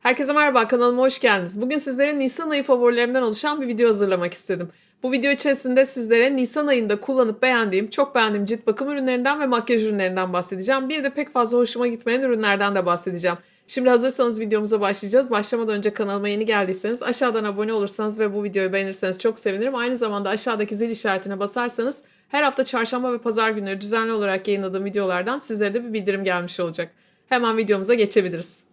Herkese merhaba kanalıma hoş geldiniz. Bugün sizlere Nisan ayı favorilerimden oluşan bir video hazırlamak istedim. Bu video içerisinde sizlere Nisan ayında kullanıp beğendiğim, çok beğendiğim cilt bakım ürünlerinden ve makyaj ürünlerinden bahsedeceğim. Bir de pek fazla hoşuma gitmeyen ürünlerden de bahsedeceğim. Şimdi hazırsanız videomuza başlayacağız. Başlamadan önce kanalıma yeni geldiyseniz aşağıdan abone olursanız ve bu videoyu beğenirseniz çok sevinirim. Aynı zamanda aşağıdaki zil işaretine basarsanız her hafta çarşamba ve pazar günleri düzenli olarak yayınladığım videolardan sizlere de bir bildirim gelmiş olacak. Hemen videomuza geçebiliriz.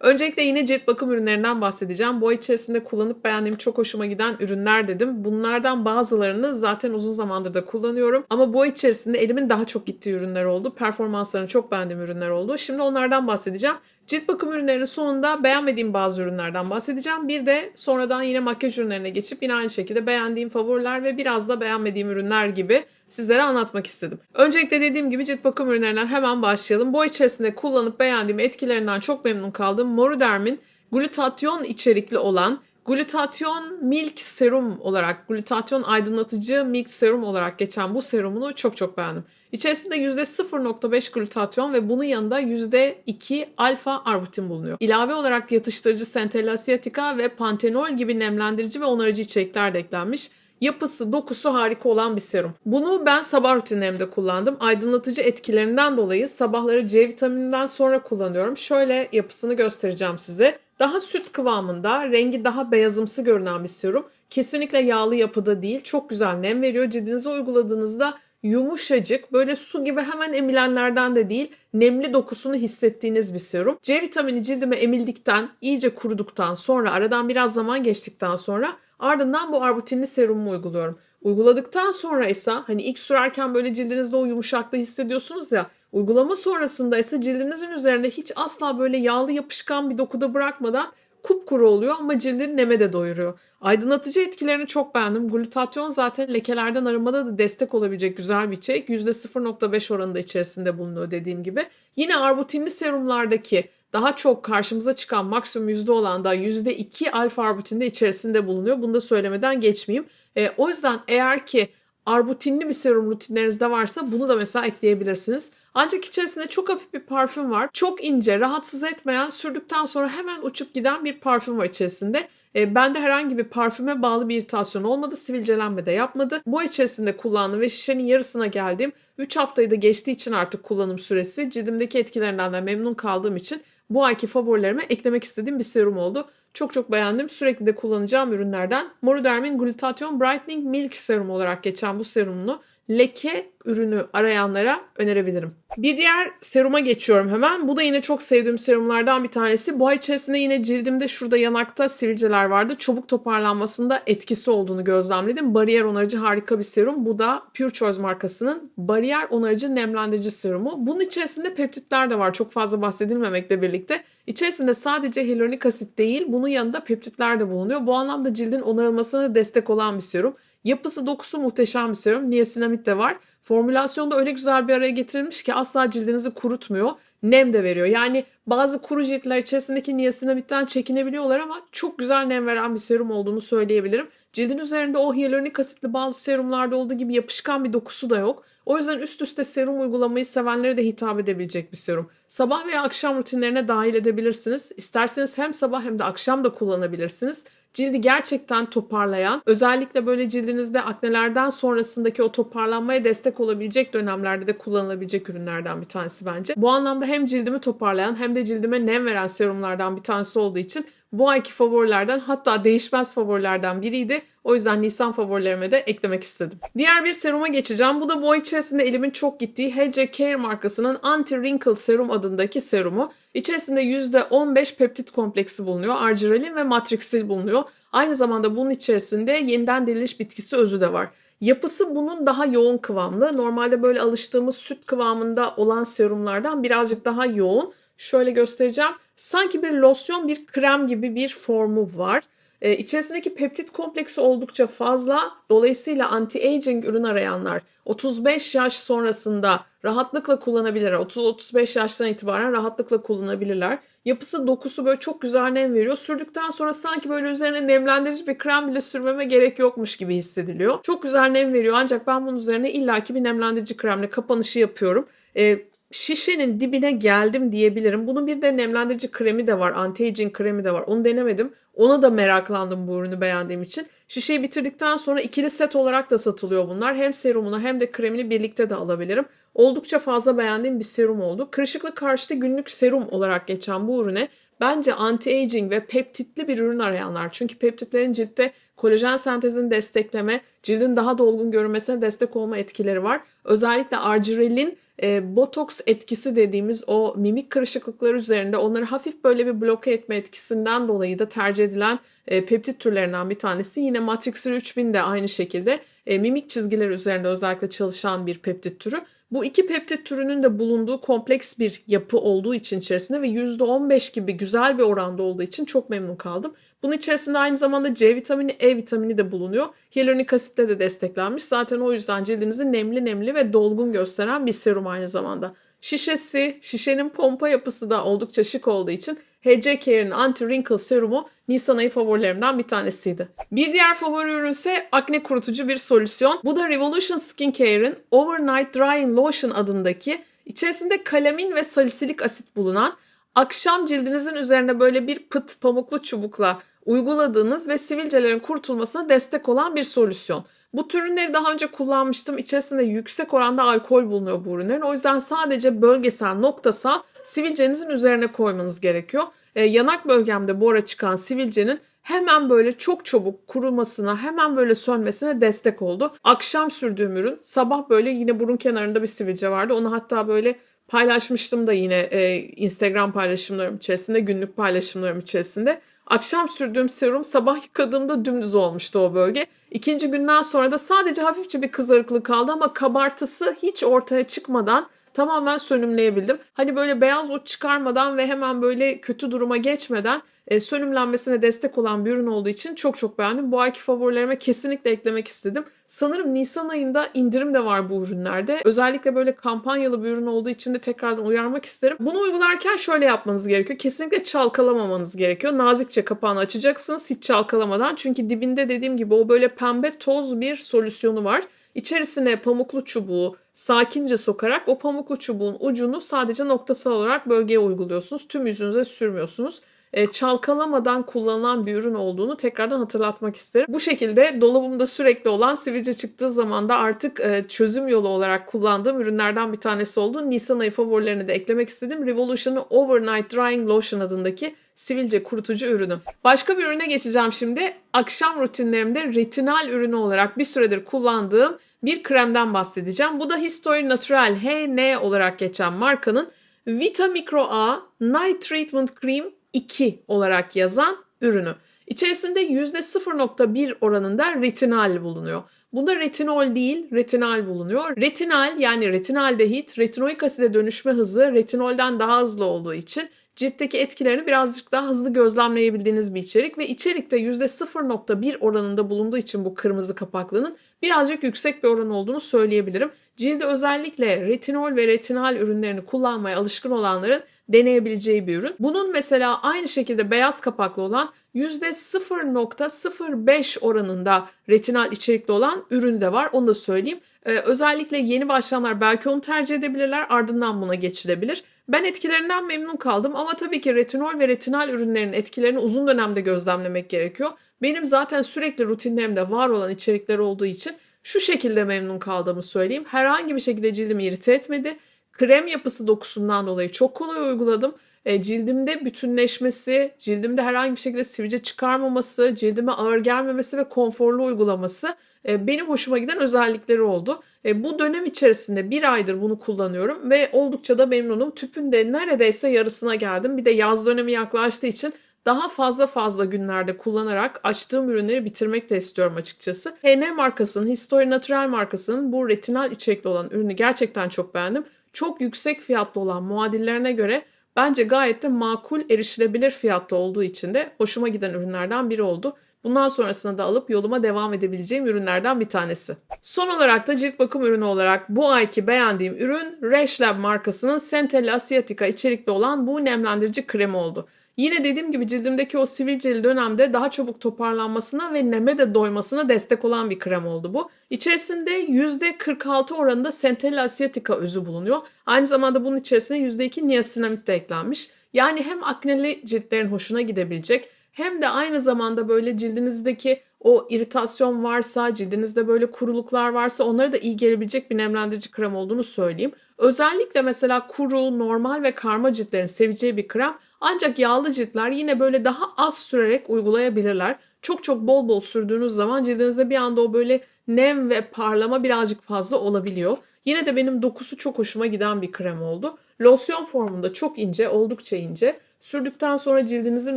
Öncelikle yine cilt bakım ürünlerinden bahsedeceğim. Bu ay içerisinde kullanıp beğendiğim çok hoşuma giden ürünler dedim. Bunlardan bazılarını zaten uzun zamandır da kullanıyorum. Ama bu ay içerisinde elimin daha çok gittiği ürünler oldu. Performanslarını çok beğendiğim ürünler oldu. Şimdi onlardan bahsedeceğim. Cilt bakım ürünlerinin sonunda beğenmediğim bazı ürünlerden bahsedeceğim. Bir de sonradan yine makyaj ürünlerine geçip yine aynı şekilde beğendiğim favoriler ve biraz da beğenmediğim ürünler gibi sizlere anlatmak istedim. Öncelikle dediğim gibi cilt bakım ürünlerinden hemen başlayalım. Bu ay içerisinde kullanıp beğendiğim etkilerinden çok memnun kaldım. Moruderm'in glutatyon içerikli olan Glutatyon Milk Serum olarak, glutatyon aydınlatıcı Milk Serum olarak geçen bu serumunu çok çok beğendim. İçerisinde %0.5 glutatyon ve bunun yanında %2 alfa arbutin bulunuyor. İlave olarak yatıştırıcı asiatica ve pantenol gibi nemlendirici ve onarıcı içerikler de eklenmiş. Yapısı, dokusu harika olan bir serum. Bunu ben sabah rutinlerimde kullandım. Aydınlatıcı etkilerinden dolayı sabahları C vitamininden sonra kullanıyorum. Şöyle yapısını göstereceğim size. Daha süt kıvamında, rengi daha beyazımsı görünen bir serum. Kesinlikle yağlı yapıda değil. Çok güzel nem veriyor. Cildinize uyguladığınızda yumuşacık, böyle su gibi hemen emilenlerden de değil, nemli dokusunu hissettiğiniz bir serum. C vitamini cildime emildikten, iyice kuruduktan sonra, aradan biraz zaman geçtikten sonra ardından bu arbutinli serumumu uyguluyorum. Uyguladıktan sonra ise hani ilk sürerken böyle cildinizde o yumuşaklığı hissediyorsunuz ya uygulama sonrasında ise cildinizin üzerinde hiç asla böyle yağlı yapışkan bir dokuda bırakmadan kupkuru oluyor ama cildin neme de doyuruyor. Aydınlatıcı etkilerini çok beğendim. Glutatyon zaten lekelerden arınmada da destek olabilecek güzel bir içerik. %0.5 oranında içerisinde bulunuyor dediğim gibi. Yine arbutinli serumlardaki daha çok karşımıza çıkan maksimum yüzde olan da yüzde iki alfa arbutin de içerisinde bulunuyor. Bunu da söylemeden geçmeyeyim. E, o yüzden eğer ki arbutinli bir serum rutinlerinizde varsa bunu da mesela ekleyebilirsiniz. Ancak içerisinde çok hafif bir parfüm var. Çok ince, rahatsız etmeyen, sürdükten sonra hemen uçup giden bir parfüm var içerisinde. E, bende herhangi bir parfüme bağlı bir iritasyon olmadı. Sivilcelenme de yapmadı. Bu içerisinde kullandım ve şişenin yarısına geldim. 3 haftayı da geçtiği için artık kullanım süresi. Cildimdeki etkilerinden de memnun kaldığım için bu ayki favorilerime eklemek istediğim bir serum oldu. Çok çok beğendim. Sürekli de kullanacağım ürünlerden. Moruderm'in Glutathione Brightening Milk Serum olarak geçen bu serumunu leke ürünü arayanlara önerebilirim. Bir diğer seruma geçiyorum hemen. Bu da yine çok sevdiğim serumlardan bir tanesi. Bu ay içerisinde yine cildimde şurada yanakta sivilceler vardı. Çabuk toparlanmasında etkisi olduğunu gözlemledim. Bariyer onarıcı harika bir serum. Bu da Pure Choice markasının bariyer onarıcı nemlendirici serumu. Bunun içerisinde peptitler de var. Çok fazla bahsedilmemekle birlikte. İçerisinde sadece hyaluronik asit değil, bunun yanında peptitler de bulunuyor. Bu anlamda cildin onarılmasına destek olan bir serum. Yapısı dokusu muhteşem bir serum. Niasinamid de var. Formülasyonda öyle güzel bir araya getirilmiş ki asla cildinizi kurutmuyor. Nem de veriyor. Yani bazı kuru ciltler içerisindeki niasinamidden çekinebiliyorlar ama çok güzel nem veren bir serum olduğunu söyleyebilirim. Cildin üzerinde o hyaluronik asitli bazı serumlarda olduğu gibi yapışkan bir dokusu da yok. O yüzden üst üste serum uygulamayı sevenlere de hitap edebilecek bir serum. Sabah veya akşam rutinlerine dahil edebilirsiniz. İsterseniz hem sabah hem de akşam da kullanabilirsiniz cildi gerçekten toparlayan, özellikle böyle cildinizde aknelerden sonrasındaki o toparlanmaya destek olabilecek dönemlerde de kullanılabilecek ürünlerden bir tanesi bence. Bu anlamda hem cildimi toparlayan hem de cildime nem veren serumlardan bir tanesi olduğu için bu ayki favorilerden hatta değişmez favorilerden biriydi. O yüzden Nisan favorilerime de eklemek istedim. Diğer bir seruma geçeceğim. Bu da bu ay içerisinde elimin çok gittiği HC Care markasının Anti-Wrinkle Serum adındaki serumu. İçerisinde %15 peptit kompleksi bulunuyor. Arginolin ve matrixil bulunuyor. Aynı zamanda bunun içerisinde yeniden diriliş bitkisi özü de var. Yapısı bunun daha yoğun kıvamlı. Normalde böyle alıştığımız süt kıvamında olan serumlardan birazcık daha yoğun. Şöyle göstereceğim. Sanki bir losyon, bir krem gibi bir formu var. Ee, içerisindeki peptit kompleksi oldukça fazla. Dolayısıyla anti-aging ürün arayanlar 35 yaş sonrasında rahatlıkla kullanabilirler. 30-35 yaştan itibaren rahatlıkla kullanabilirler. Yapısı dokusu böyle çok güzel nem veriyor. Sürdükten sonra sanki böyle üzerine nemlendirici bir krem bile sürmeme gerek yokmuş gibi hissediliyor. Çok güzel nem veriyor ancak ben bunun üzerine illaki bir nemlendirici kremle kapanışı yapıyorum. Ee, şişenin dibine geldim diyebilirim. Bunun bir de nemlendirici kremi de var. Anti-aging kremi de var. Onu denemedim. Ona da meraklandım bu ürünü beğendiğim için. Şişeyi bitirdikten sonra ikili set olarak da satılıyor bunlar. Hem serumunu hem de kremini birlikte de alabilirim. Oldukça fazla beğendiğim bir serum oldu. Kırışıklık karşıtı günlük serum olarak geçen bu ürüne bence anti-aging ve peptitli bir ürün arayanlar. Çünkü peptitlerin ciltte kolajen sentezini destekleme, cildin daha dolgun görünmesine destek olma etkileri var. Özellikle arginelin e, botoks etkisi dediğimiz o mimik kırışıklıkları üzerinde onları hafif böyle bir bloke etme etkisinden dolayı da tercih edilen e, peptit türlerinden bir tanesi. Yine Matrix 3000 de aynı şekilde e, mimik çizgileri üzerinde özellikle çalışan bir peptit türü. Bu iki peptit türünün de bulunduğu kompleks bir yapı olduğu için içerisinde ve %15 gibi güzel bir oranda olduğu için çok memnun kaldım. Bunun içerisinde aynı zamanda C vitamini, E vitamini de bulunuyor. Hyaluronik asitle de desteklenmiş. Zaten o yüzden cildinizi nemli nemli ve dolgun gösteren bir serum aynı zamanda. Şişesi, şişenin pompa yapısı da oldukça şık olduğu için HC Care'in Anti-Wrinkle Serumu Nisan ayı favorilerimden bir tanesiydi. Bir diğer favori ürün ise akne kurutucu bir solüsyon. Bu da Revolution Skincare'in Overnight Drying Lotion adındaki içerisinde kalamin ve salisilik asit bulunan akşam cildinizin üzerine böyle bir pıt pamuklu çubukla uyguladığınız ve sivilcelerin kurtulmasına destek olan bir solüsyon. Bu tür ürünleri daha önce kullanmıştım. İçerisinde yüksek oranda alkol bulunuyor bu ürünlerin. O yüzden sadece bölgesel, noktasal sivilcenizin üzerine koymanız gerekiyor. Ee, yanak bölgemde bu çıkan sivilcenin hemen böyle çok çabuk kurumasına, hemen böyle sönmesine destek oldu. Akşam sürdüğüm ürün, sabah böyle yine burun kenarında bir sivilce vardı. Onu hatta böyle paylaşmıştım da yine e, Instagram paylaşımlarım içerisinde, günlük paylaşımlarım içerisinde. Akşam sürdüğüm serum sabah yıkadığımda dümdüz olmuştu o bölge. İkinci günden sonra da sadece hafifçe bir kızarıklık kaldı ama kabartısı hiç ortaya çıkmadan tamamen sönümleyebildim. Hani böyle beyaz uç çıkarmadan ve hemen böyle kötü duruma geçmeden e, sönümlenmesine destek olan bir ürün olduğu için çok çok beğendim. Bu ayki favorilerime kesinlikle eklemek istedim. Sanırım Nisan ayında indirim de var bu ürünlerde. Özellikle böyle kampanyalı bir ürün olduğu için de tekrardan uyarmak isterim. Bunu uygularken şöyle yapmanız gerekiyor. Kesinlikle çalkalamamanız gerekiyor. Nazikçe kapağını açacaksınız hiç çalkalamadan. Çünkü dibinde dediğim gibi o böyle pembe toz bir solüsyonu var. İçerisine pamuklu çubuğu sakince sokarak o pamuklu çubuğun ucunu sadece noktasal olarak bölgeye uyguluyorsunuz. Tüm yüzünüze sürmüyorsunuz. E, çalkalamadan kullanılan bir ürün olduğunu tekrardan hatırlatmak isterim. Bu şekilde dolabımda sürekli olan sivilce çıktığı zaman da artık e, çözüm yolu olarak kullandığım ürünlerden bir tanesi oldu. Nisan ayı favorilerini de eklemek istedim. Revolution'ın Overnight Drying Lotion adındaki sivilce kurutucu ürünü. Başka bir ürüne geçeceğim şimdi. Akşam rutinlerimde retinal ürünü olarak bir süredir kullandığım bir kremden bahsedeceğim. Bu da History Natural HN olarak geçen markanın Vita Micro A Night Treatment Cream 2 olarak yazan ürünü. İçerisinde %0.1 oranında retinal bulunuyor. Bunda retinol değil, retinal bulunuyor. Retinal yani retinaldehit, retinoik aside dönüşme hızı retinolden daha hızlı olduğu için ciltteki etkilerini birazcık daha hızlı gözlemleyebildiğiniz bir içerik ve içerikte %0.1 oranında bulunduğu için bu kırmızı kapaklının birazcık yüksek bir oran olduğunu söyleyebilirim. Cilde özellikle retinol ve retinal ürünlerini kullanmaya alışkın olanların deneyebileceği bir ürün. Bunun mesela aynı şekilde beyaz kapaklı olan %0.05 oranında retinal içerikli olan ürün de var. Onu da söyleyeyim. Ee, özellikle yeni başlayanlar belki onu tercih edebilirler ardından buna geçilebilir. Ben etkilerinden memnun kaldım ama tabii ki retinol ve retinal ürünlerin etkilerini uzun dönemde gözlemlemek gerekiyor. Benim zaten sürekli rutinlerimde var olan içerikler olduğu için şu şekilde memnun kaldığımı söyleyeyim. Herhangi bir şekilde cildimi irite etmedi. Krem yapısı dokusundan dolayı çok kolay uyguladım. E, cildimde bütünleşmesi, cildimde herhangi bir şekilde sivilce çıkarmaması, cildime ağır gelmemesi ve konforlu uygulaması benim hoşuma giden özellikleri oldu. E, bu dönem içerisinde bir aydır bunu kullanıyorum ve oldukça da memnunum. Tüpün de neredeyse yarısına geldim. Bir de yaz dönemi yaklaştığı için daha fazla fazla günlerde kullanarak açtığım ürünleri bitirmek de istiyorum açıkçası. HN markasının, History Natural markasının bu retinal içerikli olan ürünü gerçekten çok beğendim. Çok yüksek fiyatlı olan muadillerine göre bence gayet de makul erişilebilir fiyatta olduğu için de hoşuma giden ürünlerden biri oldu. Bundan sonrasında da alıp yoluma devam edebileceğim ürünlerden bir tanesi. Son olarak da cilt bakım ürünü olarak bu ayki beğendiğim ürün Resh Lab markasının Centella Asiatica içerikli olan bu nemlendirici kremi oldu. Yine dediğim gibi cildimdeki o sivilceli dönemde daha çabuk toparlanmasına ve neme de doymasına destek olan bir krem oldu bu. İçerisinde %46 oranında Centella asiatica özü bulunuyor. Aynı zamanda bunun içerisine %2 niasinamid de eklenmiş. Yani hem akneli ciltlerin hoşuna gidebilecek hem de aynı zamanda böyle cildinizdeki o iritasyon varsa, cildinizde böyle kuruluklar varsa onlara da iyi gelebilecek bir nemlendirici krem olduğunu söyleyeyim. Özellikle mesela kuru, normal ve karma ciltlerin seveceği bir krem. Ancak yağlı ciltler yine böyle daha az sürerek uygulayabilirler. Çok çok bol bol sürdüğünüz zaman cildinizde bir anda o böyle nem ve parlama birazcık fazla olabiliyor. Yine de benim dokusu çok hoşuma giden bir krem oldu. Losyon formunda çok ince, oldukça ince. Sürdükten sonra cildinizin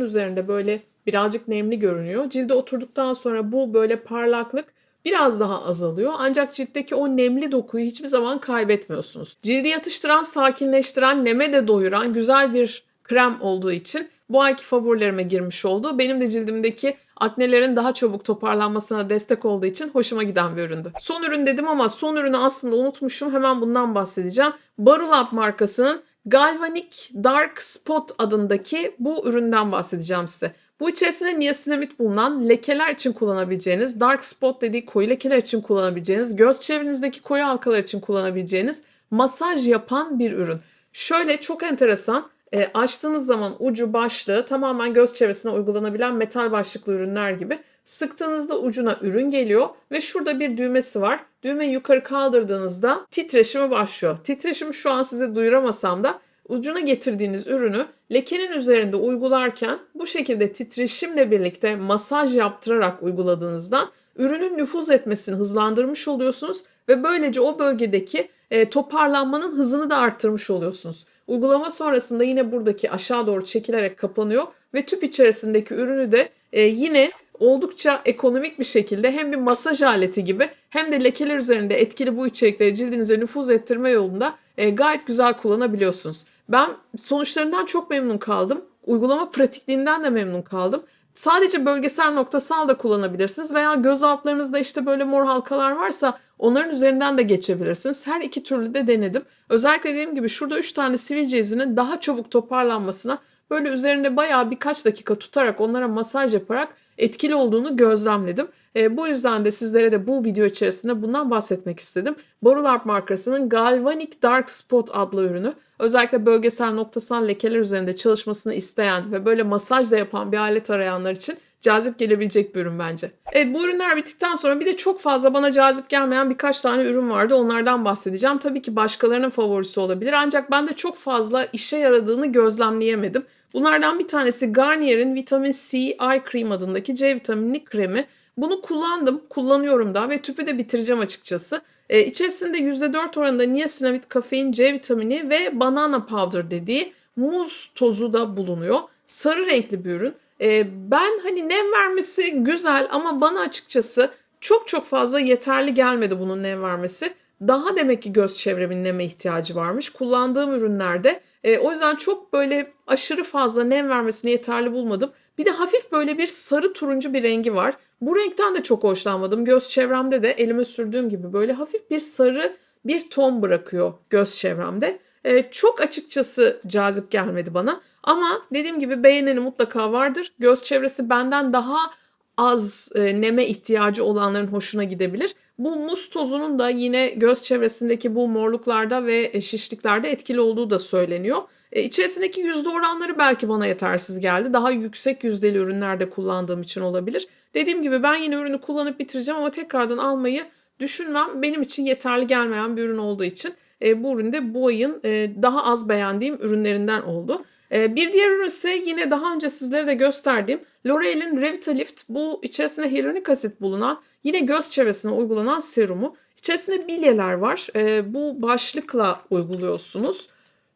üzerinde böyle birazcık nemli görünüyor. Cilde oturduktan sonra bu böyle parlaklık biraz daha azalıyor. Ancak ciltteki o nemli dokuyu hiçbir zaman kaybetmiyorsunuz. Cildi yatıştıran, sakinleştiren, neme de doyuran güzel bir krem olduğu için bu ayki favorilerime girmiş oldu. Benim de cildimdeki aknelerin daha çabuk toparlanmasına destek olduğu için hoşuma giden bir üründü. Son ürün dedim ama son ürünü aslında unutmuşum. Hemen bundan bahsedeceğim. Barulab markasının Galvanic Dark Spot adındaki bu üründen bahsedeceğim size. Bu içerisinde niasinamid bulunan lekeler için kullanabileceğiniz, dark spot dediği koyu lekeler için kullanabileceğiniz, göz çevrenizdeki koyu halkalar için kullanabileceğiniz masaj yapan bir ürün. Şöyle çok enteresan e, açtığınız zaman ucu başlığı tamamen göz çevresine uygulanabilen metal başlıklı ürünler gibi. Sıktığınızda ucuna ürün geliyor ve şurada bir düğmesi var. Düğmeyi yukarı kaldırdığınızda titreşimi başlıyor. Titreşimi şu an size duyuramasam da ucuna getirdiğiniz ürünü lekenin üzerinde uygularken bu şekilde titreşimle birlikte masaj yaptırarak uyguladığınızdan ürünün nüfuz etmesini hızlandırmış oluyorsunuz ve böylece o bölgedeki e, toparlanmanın hızını da arttırmış oluyorsunuz. Uygulama sonrasında yine buradaki aşağı doğru çekilerek kapanıyor ve tüp içerisindeki ürünü de e, yine oldukça ekonomik bir şekilde hem bir masaj aleti gibi hem de lekeler üzerinde etkili bu içerikleri cildinize nüfuz ettirme yolunda e, gayet güzel kullanabiliyorsunuz. Ben sonuçlarından çok memnun kaldım. Uygulama pratikliğinden de memnun kaldım. Sadece bölgesel noktasal da kullanabilirsiniz veya göz altlarınızda işte böyle mor halkalar varsa onların üzerinden de geçebilirsiniz. Her iki türlü de denedim. Özellikle dediğim gibi şurada 3 tane sivilce izinin daha çabuk toparlanmasına böyle üzerinde bayağı birkaç dakika tutarak onlara masaj yaparak etkili olduğunu gözlemledim. E, bu yüzden de sizlere de bu video içerisinde bundan bahsetmek istedim. Borularp markasının Galvanic Dark Spot adlı ürünü. Özellikle bölgesel noktasal lekeler üzerinde çalışmasını isteyen ve böyle masaj da yapan bir alet arayanlar için cazip gelebilecek bir ürün bence. Evet bu ürünler bittikten sonra bir de çok fazla bana cazip gelmeyen birkaç tane ürün vardı. Onlardan bahsedeceğim. Tabii ki başkalarının favorisi olabilir. Ancak ben de çok fazla işe yaradığını gözlemleyemedim. Bunlardan bir tanesi Garnier'in Vitamin C Eye Cream adındaki C vitaminli kremi. Bunu kullandım, kullanıyorum da ve tüpü de bitireceğim açıkçası. Ee, içerisinde %4 oranında niasinamid, kafein, C vitamini ve banana powder dediği muz tozu da bulunuyor. Sarı renkli bir ürün. Ee, ben hani nem vermesi güzel ama bana açıkçası çok çok fazla yeterli gelmedi bunun nem vermesi. Daha demek ki göz çevremin neme ihtiyacı varmış. Kullandığım ürünlerde e, o yüzden çok böyle aşırı fazla nem vermesini yeterli bulmadım. Bir de hafif böyle bir sarı turuncu bir rengi var. Bu renkten de çok hoşlanmadım. Göz çevremde de elime sürdüğüm gibi böyle hafif bir sarı bir ton bırakıyor göz çevremde. E, çok açıkçası cazip gelmedi bana. Ama dediğim gibi beğeneni mutlaka vardır. Göz çevresi benden daha az e, neme ihtiyacı olanların hoşuna gidebilir. Bu muz tozunun da yine göz çevresindeki bu morluklarda ve e, şişliklerde etkili olduğu da söyleniyor. E, içerisindeki yüzde oranları belki bana yetersiz geldi. Daha yüksek yüzdeli ürünlerde kullandığım için olabilir. Dediğim gibi ben yine ürünü kullanıp bitireceğim ama tekrardan almayı düşünmem. Benim için yeterli gelmeyen bir ürün olduğu için e, bu ürün de bu ayın e, daha az beğendiğim ürünlerinden oldu. E, bir diğer ürün ise yine daha önce sizlere de gösterdiğim L'Oreal'in Revitalift. Bu içerisinde hyaluronik asit bulunan yine göz çevresine uygulanan serumu. İçerisinde bilyeler var. E, bu başlıkla uyguluyorsunuz.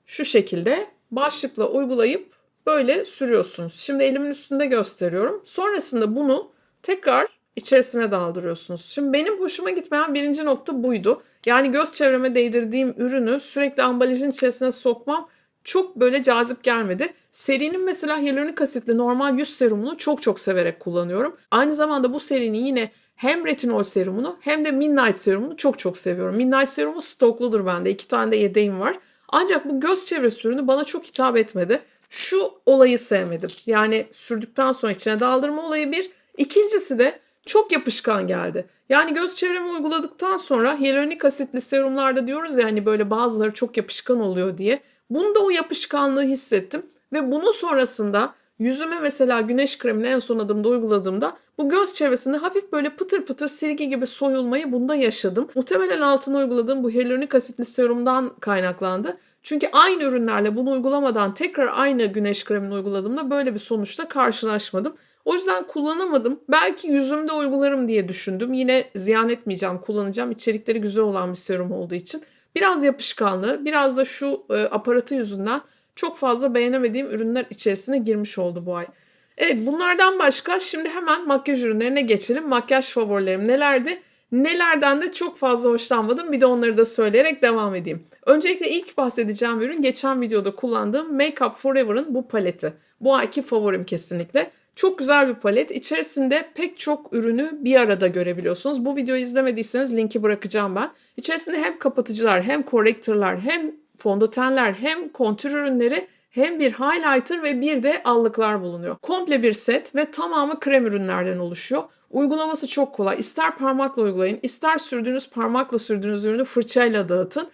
Şu şekilde başlıkla uygulayıp böyle sürüyorsunuz. Şimdi elimin üstünde gösteriyorum. Sonrasında bunu tekrar içerisine daldırıyorsunuz. Şimdi benim hoşuma gitmeyen birinci nokta buydu. Yani göz çevreme değdirdiğim ürünü sürekli ambalajın içerisine sokmam çok böyle cazip gelmedi. Serinin mesela hyaluronik asitli normal yüz serumunu çok çok severek kullanıyorum. Aynı zamanda bu serinin yine hem retinol serumunu hem de midnight serumunu çok çok seviyorum. Midnight serumu stokludur bende. İki tane de yedeğim var. Ancak bu göz çevresi ürünü bana çok hitap etmedi. Şu olayı sevmedim. Yani sürdükten sonra içine daldırma olayı bir. İkincisi de çok yapışkan geldi. Yani göz çevremi uyguladıktan sonra hyaluronik asitli serumlarda diyoruz ya hani böyle bazıları çok yapışkan oluyor diye. Bunda o yapışkanlığı hissettim ve bunun sonrasında yüzüme mesela güneş kremini en son adımda uyguladığımda bu göz çevresinde hafif böyle pıtır pıtır silgi gibi soyulmayı bunda yaşadım. Muhtemelen altına uyguladığım bu hyaluronik asitli serumdan kaynaklandı. Çünkü aynı ürünlerle bunu uygulamadan tekrar aynı güneş kremini uyguladığımda böyle bir sonuçla karşılaşmadım. O yüzden kullanamadım. Belki yüzümde uygularım diye düşündüm. Yine ziyan etmeyeceğim, kullanacağım. İçerikleri güzel olan bir serum olduğu için. Biraz yapışkanlığı, biraz da şu e, aparatı yüzünden çok fazla beğenemediğim ürünler içerisine girmiş oldu bu ay. Evet bunlardan başka şimdi hemen makyaj ürünlerine geçelim. Makyaj favorilerim nelerdi? Nelerden de çok fazla hoşlanmadım. Bir de onları da söyleyerek devam edeyim. Öncelikle ilk bahsedeceğim ürün geçen videoda kullandığım Make Up Forever'ın bu paleti. Bu ayki favorim kesinlikle. Çok güzel bir palet. İçerisinde pek çok ürünü bir arada görebiliyorsunuz. Bu videoyu izlemediyseniz linki bırakacağım ben. İçerisinde hem kapatıcılar, hem korrektörler, hem fondötenler, hem kontür ürünleri hem bir highlighter ve bir de allıklar bulunuyor. Komple bir set ve tamamı krem ürünlerden oluşuyor. Uygulaması çok kolay. İster parmakla uygulayın, ister sürdüğünüz parmakla sürdüğünüz ürünü fırçayla dağıtın.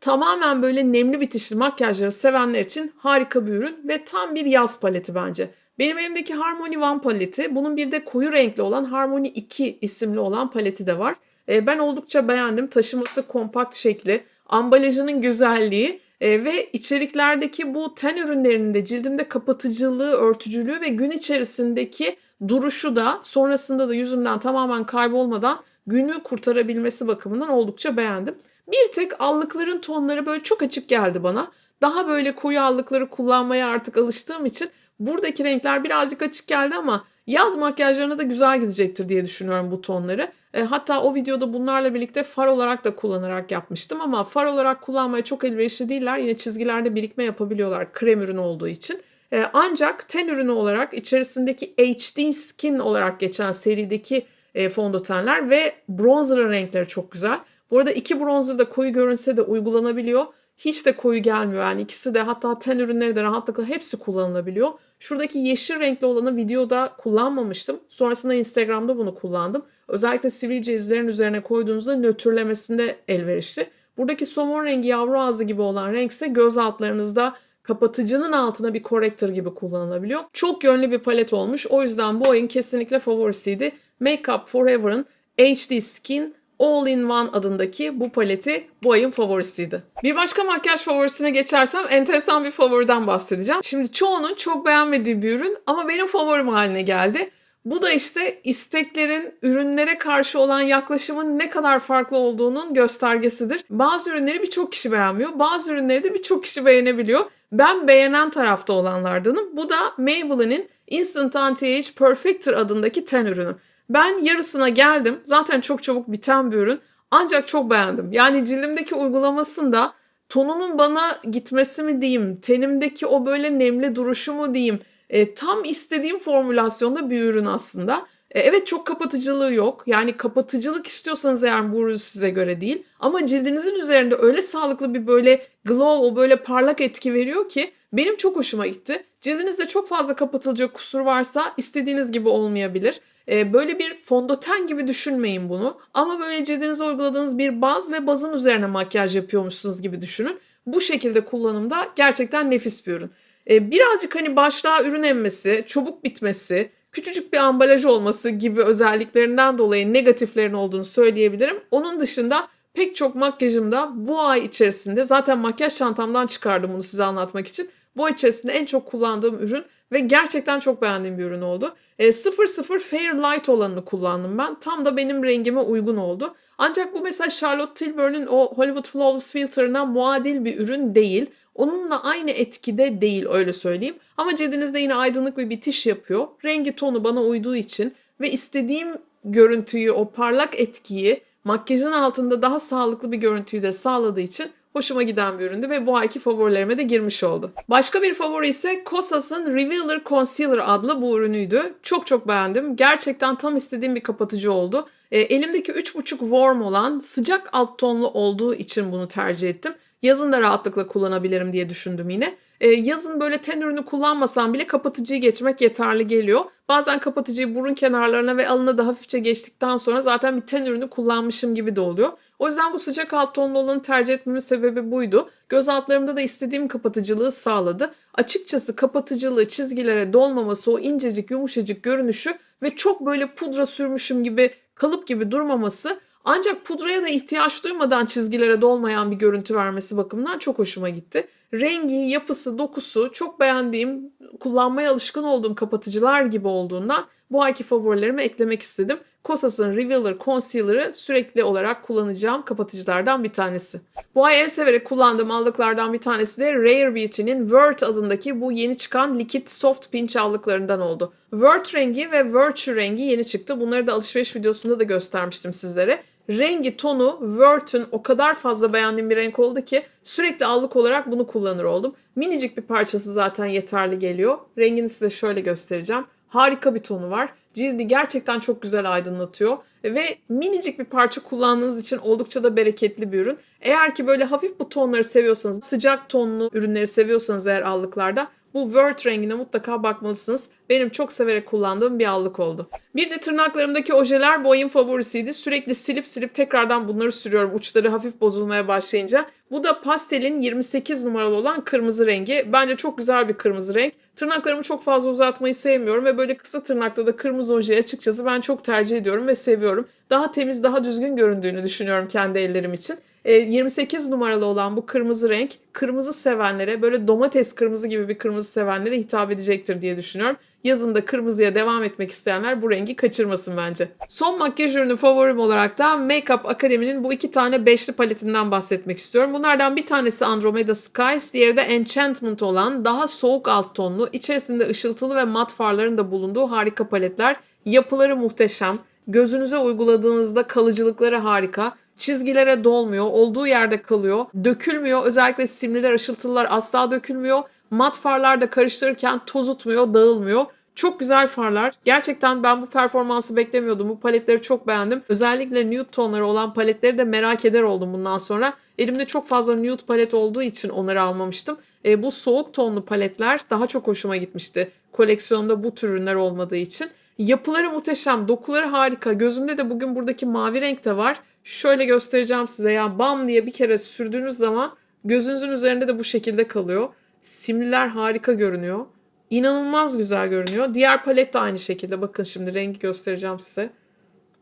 Tamamen böyle nemli bitişli makyajları sevenler için harika bir ürün ve tam bir yaz paleti bence. Benim elimdeki Harmony One paleti, bunun bir de koyu renkli olan Harmony 2 isimli olan paleti de var. E, ben oldukça beğendim. Taşıması kompakt şekli, ambalajının güzelliği e, ve içeriklerdeki bu ten ürünlerinin de cildimde kapatıcılığı, örtücülüğü ve gün içerisindeki duruşu da sonrasında da yüzümden tamamen kaybolmadan günü kurtarabilmesi bakımından oldukça beğendim. Bir tek allıkların tonları böyle çok açık geldi bana. Daha böyle koyu allıkları kullanmaya artık alıştığım için buradaki renkler birazcık açık geldi ama yaz makyajlarına da güzel gidecektir diye düşünüyorum bu tonları. E, hatta o videoda bunlarla birlikte far olarak da kullanarak yapmıştım ama far olarak kullanmaya çok elverişli değiller. Yine çizgilerde birikme yapabiliyorlar krem ürünü olduğu için. E, ancak ten ürünü olarak içerisindeki HD Skin olarak geçen serideki e, fondötenler ve bronzer renkleri çok güzel. Bu arada iki bronzer da koyu görünse de uygulanabiliyor. Hiç de koyu gelmiyor yani ikisi de hatta ten ürünleri de rahatlıkla hepsi kullanılabiliyor. Şuradaki yeşil renkli olanı videoda kullanmamıştım. Sonrasında Instagram'da bunu kullandım. Özellikle sivilce izlerin üzerine koyduğunuzda nötrlemesinde elverişli. Buradaki somon rengi yavru ağzı gibi olan renk ise göz altlarınızda kapatıcının altına bir corrector gibi kullanılabiliyor. Çok yönlü bir palet olmuş. O yüzden bu ayın kesinlikle favorisiydi. Make Up Forever'ın HD Skin All-in-One adındaki bu paleti bu ayın favorisiydi. Bir başka makyaj favorisine geçersem enteresan bir favoriden bahsedeceğim. Şimdi çoğunun çok beğenmediği bir ürün ama benim favorim haline geldi. Bu da işte isteklerin ürünlere karşı olan yaklaşımın ne kadar farklı olduğunun göstergesidir. Bazı ürünleri birçok kişi beğenmiyor, bazı ürünleri de birçok kişi beğenebiliyor. Ben beğenen tarafta olanlardanım. Bu da Maybelline'in Instant Anti-Age Perfector adındaki ten ürünü. Ben yarısına geldim. Zaten çok çabuk biten bir ürün. Ancak çok beğendim. Yani cildimdeki uygulamasında tonunun bana gitmesi mi diyeyim, tenimdeki o böyle nemli duruşu mu diyeyim, e, tam istediğim formülasyonda bir ürün aslında. E, evet çok kapatıcılığı yok. Yani kapatıcılık istiyorsanız eğer bu ürün size göre değil. Ama cildinizin üzerinde öyle sağlıklı bir böyle glow, o böyle parlak etki veriyor ki benim çok hoşuma gitti. Cildinizde çok fazla kapatılacak kusur varsa istediğiniz gibi olmayabilir. Ee, böyle bir fondöten gibi düşünmeyin bunu. Ama böyle cildinize uyguladığınız bir baz ve bazın üzerine makyaj yapıyormuşsunuz gibi düşünün. Bu şekilde kullanımda gerçekten nefis bir ürün. Ee, birazcık hani başlığa ürün emmesi, çabuk bitmesi, küçücük bir ambalaj olması gibi özelliklerinden dolayı negatiflerin olduğunu söyleyebilirim. Onun dışında pek çok makyajımda bu ay içerisinde zaten makyaj çantamdan çıkardım bunu size anlatmak için. Bu ay içerisinde en çok kullandığım ürün ve gerçekten çok beğendiğim bir ürün oldu. E, 00 Fair Light olanını kullandım ben. Tam da benim rengime uygun oldu. Ancak bu mesela Charlotte Tilbury'nin o Hollywood Flawless Filter'ına muadil bir ürün değil. Onunla aynı etkide değil öyle söyleyeyim. Ama cildinizde yine aydınlık bir bitiş yapıyor. Rengi tonu bana uyduğu için ve istediğim görüntüyü, o parlak etkiyi makyajın altında daha sağlıklı bir görüntüyü de sağladığı için hoşuma giden bir üründü ve bu ayki favorilerime de girmiş oldu. Başka bir favori ise Kosas'ın Revealer Concealer adlı bu ürünüydü. Çok çok beğendim. Gerçekten tam istediğim bir kapatıcı oldu. E, elimdeki 3.5 warm olan sıcak alt tonlu olduğu için bunu tercih ettim. Yazın da rahatlıkla kullanabilirim diye düşündüm yine. Ee, yazın böyle ten ürünü kullanmasam bile kapatıcıyı geçmek yeterli geliyor. Bazen kapatıcıyı burun kenarlarına ve alına da hafifçe geçtikten sonra zaten bir ten ürünü kullanmışım gibi de oluyor. O yüzden bu sıcak alt tonlu olanı tercih etmemin sebebi buydu. Göz altlarımda da istediğim kapatıcılığı sağladı. Açıkçası kapatıcılığı çizgilere dolmaması, o incecik yumuşacık görünüşü ve çok böyle pudra sürmüşüm gibi kalıp gibi durmaması ancak pudraya da ihtiyaç duymadan çizgilere dolmayan bir görüntü vermesi bakımından çok hoşuma gitti. Rengi, yapısı, dokusu çok beğendiğim, kullanmaya alışkın olduğum kapatıcılar gibi olduğundan bu ayki favorilerime eklemek istedim. Kosas'ın Revealer Concealer'ı sürekli olarak kullanacağım kapatıcılardan bir tanesi. Bu ay en severek kullandığım allıklardan bir tanesi de Rare Beauty'nin Word adındaki bu yeni çıkan likit soft pinch allıklarından oldu. Word rengi ve Virtue rengi yeni çıktı. Bunları da alışveriş videosunda da göstermiştim sizlere rengi tonu Word'ün o kadar fazla beğendiğim bir renk oldu ki sürekli allık olarak bunu kullanır oldum. Minicik bir parçası zaten yeterli geliyor. Rengini size şöyle göstereceğim. Harika bir tonu var. Cildi gerçekten çok güzel aydınlatıyor ve minicik bir parça kullandığınız için oldukça da bereketli bir ürün. Eğer ki böyle hafif bu tonları seviyorsanız, sıcak tonlu ürünleri seviyorsanız eğer allıklarda bu Word rengine mutlaka bakmalısınız. Benim çok severek kullandığım bir allık oldu. Bir de tırnaklarımdaki ojeler bu favorisiydi. Sürekli silip silip tekrardan bunları sürüyorum uçları hafif bozulmaya başlayınca. Bu da pastelin 28 numaralı olan kırmızı rengi. Bence çok güzel bir kırmızı renk. Tırnaklarımı çok fazla uzatmayı sevmiyorum ve böyle kısa tırnakta da kırmızı ojeyi açıkçası ben çok tercih ediyorum ve seviyorum. Daha temiz, daha düzgün göründüğünü düşünüyorum kendi ellerim için. 28 numaralı olan bu kırmızı renk kırmızı sevenlere böyle domates kırmızı gibi bir kırmızı sevenlere hitap edecektir diye düşünüyorum. Yazında kırmızıya devam etmek isteyenler bu rengi kaçırmasın bence. Son makyaj ürünü favorim olarak da Makeup Akademi'nin bu iki tane beşli paletinden bahsetmek istiyorum. Bunlardan bir tanesi Andromeda Skies, diğeri de Enchantment olan daha soğuk alt tonlu, içerisinde ışıltılı ve mat farların da bulunduğu harika paletler. Yapıları muhteşem, gözünüze uyguladığınızda kalıcılıkları harika. Çizgilere dolmuyor, olduğu yerde kalıyor, dökülmüyor. Özellikle simliler, ışıltılılar asla dökülmüyor. Mat farlar da karıştırırken tozutmuyor, dağılmıyor. Çok güzel farlar. Gerçekten ben bu performansı beklemiyordum. Bu paletleri çok beğendim. Özellikle nude tonları olan paletleri de merak eder oldum bundan sonra. Elimde çok fazla nude palet olduğu için onları almamıştım. E, bu soğuk tonlu paletler daha çok hoşuma gitmişti. Koleksiyonda bu tür ürünler olmadığı için. Yapıları muhteşem, dokuları harika. Gözümde de bugün buradaki mavi renk de var. Şöyle göstereceğim size ya bam diye bir kere sürdüğünüz zaman gözünüzün üzerinde de bu şekilde kalıyor. Simliler harika görünüyor. İnanılmaz güzel görünüyor. Diğer palet de aynı şekilde. Bakın şimdi rengi göstereceğim size.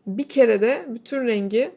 Bir kere de bütün rengi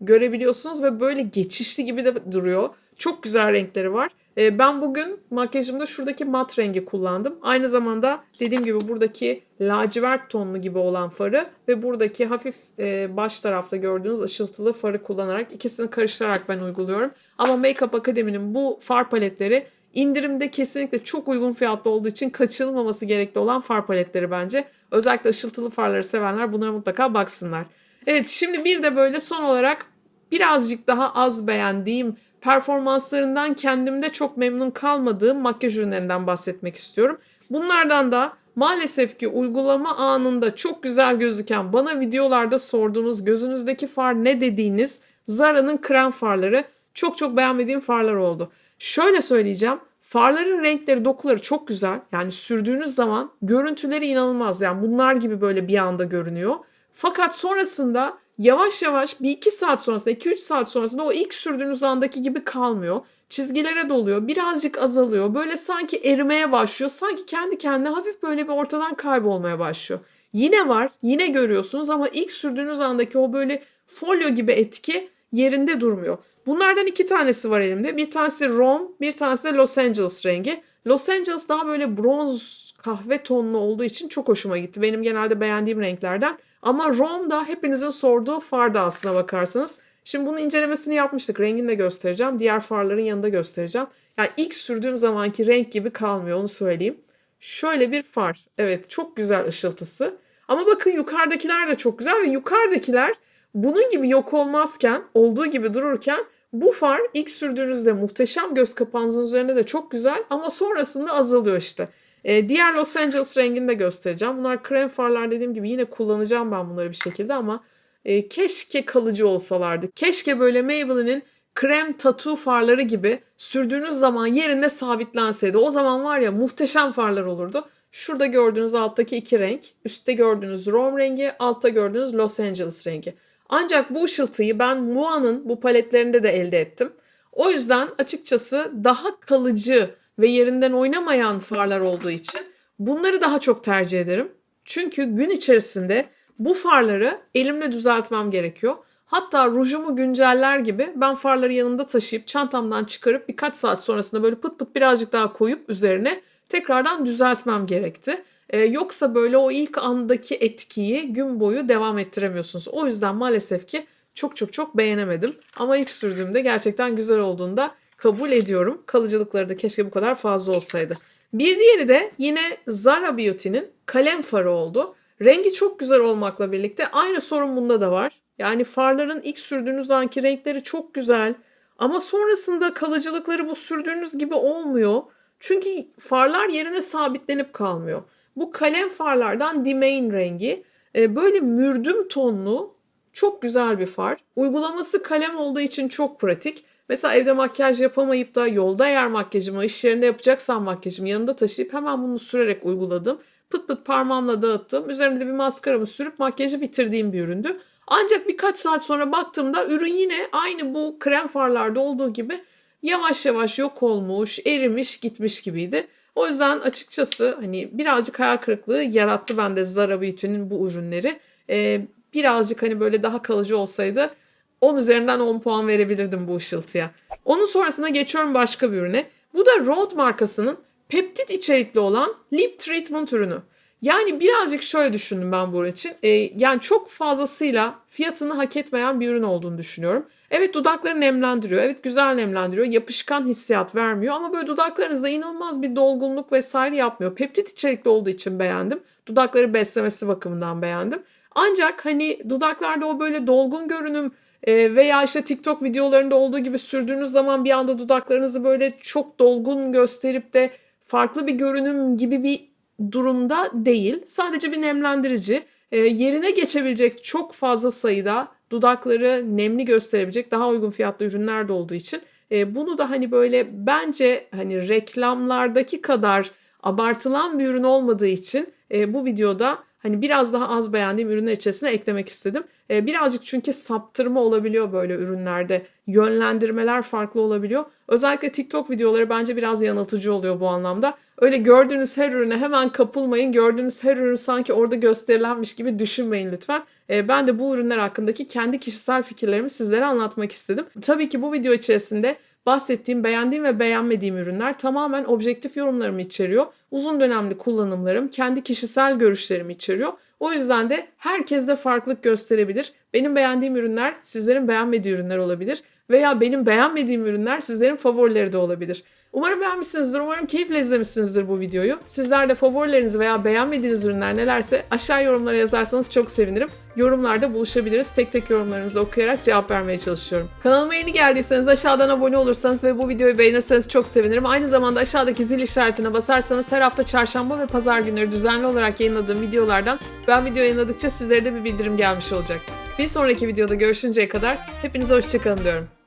görebiliyorsunuz ve böyle geçişli gibi de duruyor. Çok güzel renkleri var. Ee, ben bugün makyajımda şuradaki mat rengi kullandım. Aynı zamanda dediğim gibi buradaki lacivert tonlu gibi olan farı ve buradaki hafif e, baş tarafta gördüğünüz ışıltılı farı kullanarak ikisini karıştırarak ben uyguluyorum. Ama Makeup Akademi'nin bu far paletleri indirimde kesinlikle çok uygun fiyatlı olduğu için kaçınılmaması gerekli olan far paletleri bence. Özellikle ışıltılı farları sevenler bunlara mutlaka baksınlar. Evet şimdi bir de böyle son olarak birazcık daha az beğendiğim performanslarından kendimde çok memnun kalmadığım makyaj ürünlerinden bahsetmek istiyorum. Bunlardan da maalesef ki uygulama anında çok güzel gözüken bana videolarda sorduğunuz gözünüzdeki far ne dediğiniz Zara'nın krem farları çok çok beğenmediğim farlar oldu. Şöyle söyleyeceğim. Farların renkleri, dokuları çok güzel. Yani sürdüğünüz zaman görüntüleri inanılmaz. Yani bunlar gibi böyle bir anda görünüyor. Fakat sonrasında yavaş yavaş bir iki saat sonrasında, iki üç saat sonrasında o ilk sürdüğünüz andaki gibi kalmıyor. Çizgilere doluyor, birazcık azalıyor. Böyle sanki erimeye başlıyor. Sanki kendi kendine hafif böyle bir ortadan kaybolmaya başlıyor. Yine var, yine görüyorsunuz ama ilk sürdüğünüz andaki o böyle folyo gibi etki yerinde durmuyor. Bunlardan iki tanesi var elimde. Bir tanesi Rome, bir tanesi de Los Angeles rengi. Los Angeles daha böyle bronz kahve tonlu olduğu için çok hoşuma gitti. Benim genelde beğendiğim renklerden. Ama Rome da hepinizin sorduğu far da aslına bakarsanız. Şimdi bunun incelemesini yapmıştık. Rengini de göstereceğim. Diğer farların yanında göstereceğim. Yani ilk sürdüğüm zamanki renk gibi kalmıyor onu söyleyeyim. Şöyle bir far. Evet çok güzel ışıltısı. Ama bakın yukarıdakiler de çok güzel ve yukarıdakiler bunun gibi yok olmazken, olduğu gibi dururken bu far ilk sürdüğünüzde muhteşem göz kapağınızın üzerinde de çok güzel ama sonrasında azalıyor işte. Ee, diğer Los Angeles rengini de göstereceğim. Bunlar krem farlar dediğim gibi yine kullanacağım ben bunları bir şekilde ama e, keşke kalıcı olsalardı. Keşke böyle Maybelline'in krem tatu farları gibi sürdüğünüz zaman yerinde sabitlenseydi o zaman var ya muhteşem farlar olurdu. Şurada gördüğünüz alttaki iki renk, üstte gördüğünüz Rome rengi, altta gördüğünüz Los Angeles rengi. Ancak bu ışıltıyı ben Mua'nın bu paletlerinde de elde ettim. O yüzden açıkçası daha kalıcı ve yerinden oynamayan farlar olduğu için bunları daha çok tercih ederim. Çünkü gün içerisinde bu farları elimle düzeltmem gerekiyor. Hatta rujumu günceller gibi ben farları yanımda taşıyıp çantamdan çıkarıp birkaç saat sonrasında böyle pıt pıt birazcık daha koyup üzerine tekrardan düzeltmem gerekti. Ee, yoksa böyle o ilk andaki etkiyi gün boyu devam ettiremiyorsunuz. O yüzden maalesef ki çok çok çok beğenemedim. Ama ilk sürdüğümde gerçekten güzel olduğunda kabul ediyorum. Kalıcılıkları da keşke bu kadar fazla olsaydı. Bir diğeri de yine Zara Beauty'nin kalem farı oldu. Rengi çok güzel olmakla birlikte aynı sorun bunda da var. Yani farların ilk sürdüğünüz anki renkleri çok güzel ama sonrasında kalıcılıkları bu sürdüğünüz gibi olmuyor. Çünkü farlar yerine sabitlenip kalmıyor. Bu kalem farlardan Dimain rengi e, böyle mürdüm tonlu çok güzel bir far. Uygulaması kalem olduğu için çok pratik. Mesela evde makyaj yapamayıp da yolda eğer makyajımı iş yerinde yapacaksam makyajımı yanımda taşıyıp hemen bunu sürerek uyguladım. Pıt pıt parmağımla dağıttım. Üzerine de bir maskaramı sürüp makyajı bitirdiğim bir üründü. Ancak birkaç saat sonra baktığımda ürün yine aynı bu krem farlarda olduğu gibi yavaş yavaş yok olmuş, erimiş, gitmiş gibiydi. O yüzden açıkçası hani birazcık hayal kırıklığı yarattı bende Zara Beauty'nin bu ürünleri. Ee, birazcık hani böyle daha kalıcı olsaydı 10 üzerinden 10 puan verebilirdim bu ışıltıya. Onun sonrasına geçiyorum başka bir ürüne. Bu da Rode markasının peptit içerikli olan lip treatment ürünü. Yani birazcık şöyle düşündüm ben bu ürün için. Ee, yani çok fazlasıyla fiyatını hak etmeyen bir ürün olduğunu düşünüyorum. Evet dudakları nemlendiriyor. Evet güzel nemlendiriyor. Yapışkan hissiyat vermiyor ama böyle dudaklarınızda inanılmaz bir dolgunluk vesaire yapmıyor. Peptit içerikli olduğu için beğendim. Dudakları beslemesi bakımından beğendim. Ancak hani dudaklarda o böyle dolgun görünüm e, veya işte TikTok videolarında olduğu gibi sürdüğünüz zaman bir anda dudaklarınızı böyle çok dolgun gösterip de farklı bir görünüm gibi bir durumda değil. Sadece bir nemlendirici. E, yerine geçebilecek çok fazla sayıda dudakları nemli gösterebilecek daha uygun fiyatlı ürünler de olduğu için e, bunu da hani böyle bence hani reklamlardaki kadar abartılan bir ürün olmadığı için e, bu videoda hani biraz daha az beğendiğim ürünler içerisine eklemek istedim. E, birazcık çünkü saptırma olabiliyor böyle ürünlerde. Yönlendirmeler farklı olabiliyor. Özellikle TikTok videoları bence biraz yanıltıcı oluyor bu anlamda. Öyle gördüğünüz her ürüne hemen kapılmayın. Gördüğünüz her ürün sanki orada gösterilenmiş gibi düşünmeyin lütfen. E, ben de bu ürünler hakkındaki kendi kişisel fikirlerimi sizlere anlatmak istedim. Tabii ki bu video içerisinde bahsettiğim, beğendiğim ve beğenmediğim ürünler tamamen objektif yorumlarımı içeriyor. Uzun dönemli kullanımlarım, kendi kişisel görüşlerimi içeriyor. O yüzden de herkes de farklılık gösterebilir. Benim beğendiğim ürünler sizlerin beğenmediği ürünler olabilir. Veya benim beğenmediğim ürünler sizlerin favorileri de olabilir. Umarım beğenmişsinizdir, umarım keyifle izlemişsinizdir bu videoyu. Sizler de favorileriniz veya beğenmediğiniz ürünler nelerse aşağı yorumlara yazarsanız çok sevinirim. Yorumlarda buluşabiliriz. Tek tek yorumlarınızı okuyarak cevap vermeye çalışıyorum. Kanalıma yeni geldiyseniz aşağıdan abone olursanız ve bu videoyu beğenirseniz çok sevinirim. Aynı zamanda aşağıdaki zil işaretine basarsanız her hafta çarşamba ve pazar günleri düzenli olarak yayınladığım videolardan ben video yayınladıkça sizlere de bir bildirim gelmiş olacak. Bir sonraki videoda görüşünceye kadar hepinize hoşçakalın diyorum.